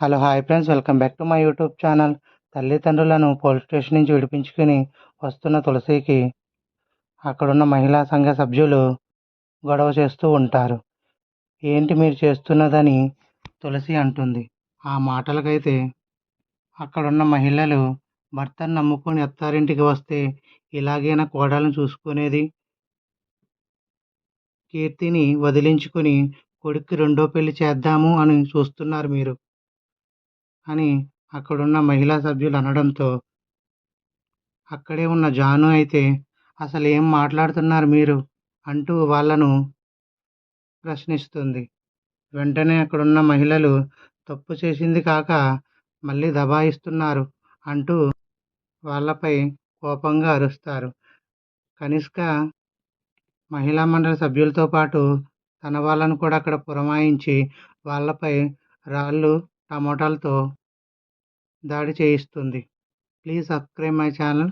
Hello hi friends. Welcome back to my YouTube channel. తల్లిదండ్రులను police station నుంచి విడిపించుకుని వస్తున్న తులసికి అక్కడున్న మహిళా సంఘ సభ్యులు గొడవ చేస్తూ ఉంటారు. ఏంటి మీరు చేస్తున్నదని తులసి అంటుంది. ఆ మాటలకైతే అక్కడున్న మహిళలు భర్తను నమ్ముకొని అత్తారింటికి వస్తే ఇలాగైనా కోడలను చూసుకునేది? కీర్తిని వదిలించుకుని కొడుక్కి రెండో పెళ్ళి చేద్దాము అని చూస్తున్నారు మీరు. అని అక్కడున్న మహిళా సభ్యులు అనడంతో అక్కడే ఉన్న జాను అయితే అసలు ఏం మాట్లాడుతున్నారు మీరు? అంటూ వాళ్ళను ప్రశ్నిస్తుంది. వెంటనే అక్కడున్న మహిళలు తప్పు చేసింది కాక మళ్ళీ దబాయిస్తున్నారు అంటూ వాళ్ళపై కోపంగా అరుస్తారు. కనిష్క మహిళా మండలి సభ్యులతో పాటు తన వాళ్ళను కూడా అక్కడ పురమాయించి వాళ్ళపై రాళ్ళు టమోటాలతో దాడి చేయిస్తుంది. Please subscribe my channel.